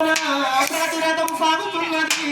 ప్రతిరథం సాగుతున్నది